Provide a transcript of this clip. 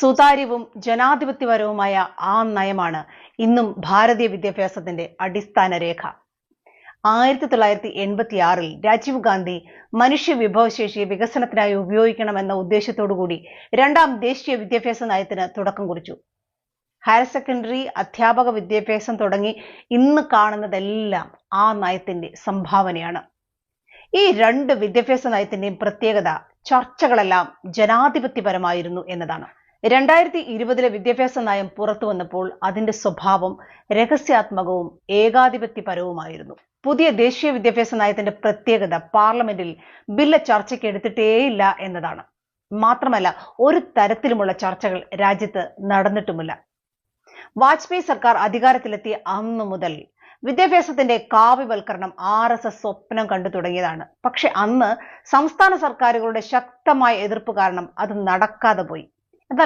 സുതാര്യവും ജനാധിപത്യപരവുമായ ആ നയമാണ് ഇന്നും ഭാരതീയ വിദ്യാഭ്യാസത്തിന്റെ അടിസ്ഥാന രേഖ. ആയിരത്തി തൊള്ളായിരത്തി എൺപത്തി ആറിൽ രാജീവ് ഗാന്ധി മനുഷ്യ വിഭവശേഷി വികസനത്തിനായി ഉപയോഗിക്കണമെന്ന ഉദ്ദേശത്തോടുകൂടി രണ്ടാം ദേശീയ വിദ്യാഭ്യാസ നയത്തിന് തുടക്കം കുറിച്ചു. ഹയർ സെക്കൻഡറി അധ്യാപക വിദ്യാഭ്യാസം തുടങ്ങി ഇന്ന് കാണുന്നതെല്ലാം ആ നയത്തിന്റെ സംഭാവനയാണ്. ഈ രണ്ട് വിദ്യാഭ്യാസ നയത്തിന്റെയും പ്രത്യേകത ചർച്ചകളെല്ലാം ജനാധിപത്യപരമായിരുന്നു എന്നതാണ്. രണ്ടായിരത്തി ഇരുപതിലെ വിദ്യാഭ്യാസ നയം പുറത്തു വന്നപ്പോൾ അതിന്റെ സ്വഭാവം രഹസ്യാത്മകവും ഏകാധിപത്യപരവുമായിരുന്നു. പുതിയ ദേശീയ വിദ്യാഭ്യാസ നയത്തിന്റെ പ്രത്യേകത പാർലമെന്റിൽ ബില്ല് ചർച്ചയ്ക്ക് എടുത്തിട്ടേയില്ല എന്നതാണ്. മാത്രമല്ല ഒരു തരത്തിലുമുള്ള ചർച്ചകൾ രാജ്യത്ത് നടന്നിട്ടുമില്ല. വാജ്പേയി സർക്കാർ അധികാരത്തിലെത്തിയ അന്നു മുതൽ വിദ്യാഭ്യാസത്തിന്റെ കാവ്യവൽക്കരണം ആർ എസ് എസ് സ്വപ്നം കണ്ടു തുടങ്ങിയതാണ്. പക്ഷെ അന്ന് സംസ്ഥാന സർക്കാരുകളുടെ ശക്തമായ എതിർപ്പ് കാരണം അത് നടക്കാതെ പോയി. هذا